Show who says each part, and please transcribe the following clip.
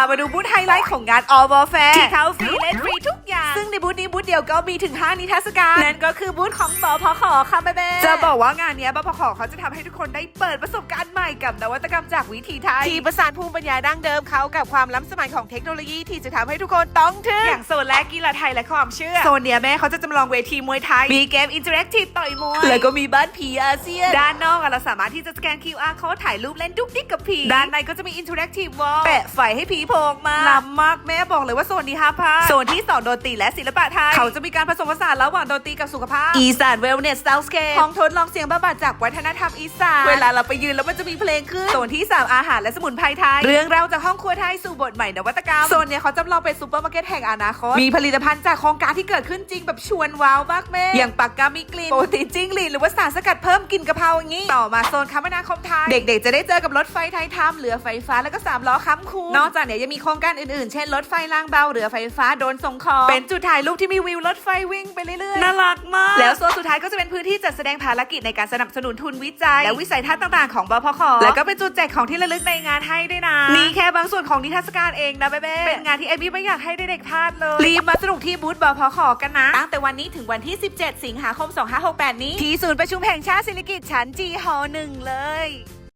Speaker 1: ามาดูบูธไฮไลท์ของงานออวอร์แฟร์ที่เขาฟรีเล่น เดียวก็มีถึง 5 นิทรรศการนั่นก็คือบูธของบพขค่ะแม่แม่จะบอกว่างานเนี้ยบพขเขาจะทำให้ทุกคนได้เปิดประสบการณ์ใหม่กับนวัตกรรมจากวิถีไทย
Speaker 2: ที่ประสานภูมิปัญญาดั้งเดิมเขากับความล้ำสมัยของเทคโนโลยีที่จะทำให้ทุกคนต้องถึง
Speaker 1: อย่างโซนแรกกีฬาไทยและความเชื่อ โซนเนี้ยแม่เขาจะจำลองเวทีมวยไทย มีเกมอินเทอร์แอคทีฟต่อยมวย แล้วก็มีบ้านผีอาเซียน ด้านนอกอะเราสามารถที่จะสแกน QR code ถ่ายรูปเล่นดุ๊กดิ๊กกับผี ด้านในก็จะมีอินเทอร์แอคทีฟวอลแปะไฟให้ผีโผล่ออกมาล้ำมากแม่บอกเลยว่าโซนนี้ห้ามพลาดโซนที่สอนดนตรีและศิลปะไทยเขาจะมีการผสมผสานระหว่างดนตรีกับสุขภาพ อีสานเวลเนสซาวสเคปห้องทดลองเสียงบำบัดจากวัฒนธรรมอีสาน เวลาเราไปยืนแล้วมันจะมีเพลงขึ้น โซนที่สามอาหารและสมุนไพรไทย เรื่องราวจากห้องครัวไทยสู่บทใหม่นวัตกรรม โซนเนี้ยเขาจำลองเป็นซูเปอร์มาร์เก็ตแห่งอนาคต มีผลิตภัณฑ์จากโครงการที่เกิดขึ้นจริงแบบชวนว้าวมากแม่อย่างปากกามีกลิ่นโปรตีนจิ้งหรีดหรือว่าสารสกัดเพิ่มกลิ่นกะเพราอย่างนี้ ต่อมาโซนคมนาคมไทย เด็กๆ จะได้เจอกับรถไฟไทยทำเรือไฟฟ้าแล้วก็สามล้อค้ำคูนนอกจากเนี้ยยังมีโครงการอื่นๆ เช่นรถไฟรางเบาเรือไฟฟ้าโดรนส่งของเป็นจุดถ่ายรูปที่มีวิวรถไฟวิ่งไปเรื่อยๆ น่ารักมาก แล้วโซนสุดท้ายก็จะเป็นพื้นที่จัดแสดงภารกิจในการสนับสนุนทุนวิจัย และวิสัยทัศน์ต่างๆของบพคแล้วก็เป็นจุดแจกของที่ระลึกในงานให้ด้วยนะ นี่แค่บางส่วนของนิทรรศการเองนะเบ้ๆเป็นงานที่เอมี่ไม่อยากให้เด็กๆพลาดเลย รีบมาสนุกที่บูธบพคกันนะ ตั้งแต่วันนี้ถึงวันที่ 17 สิงหาคม 2568 นี้ ที่ศูนย์ประชุมแห่งชาติศิริกิติ์ชั้นจีฮอหนึ่งเลย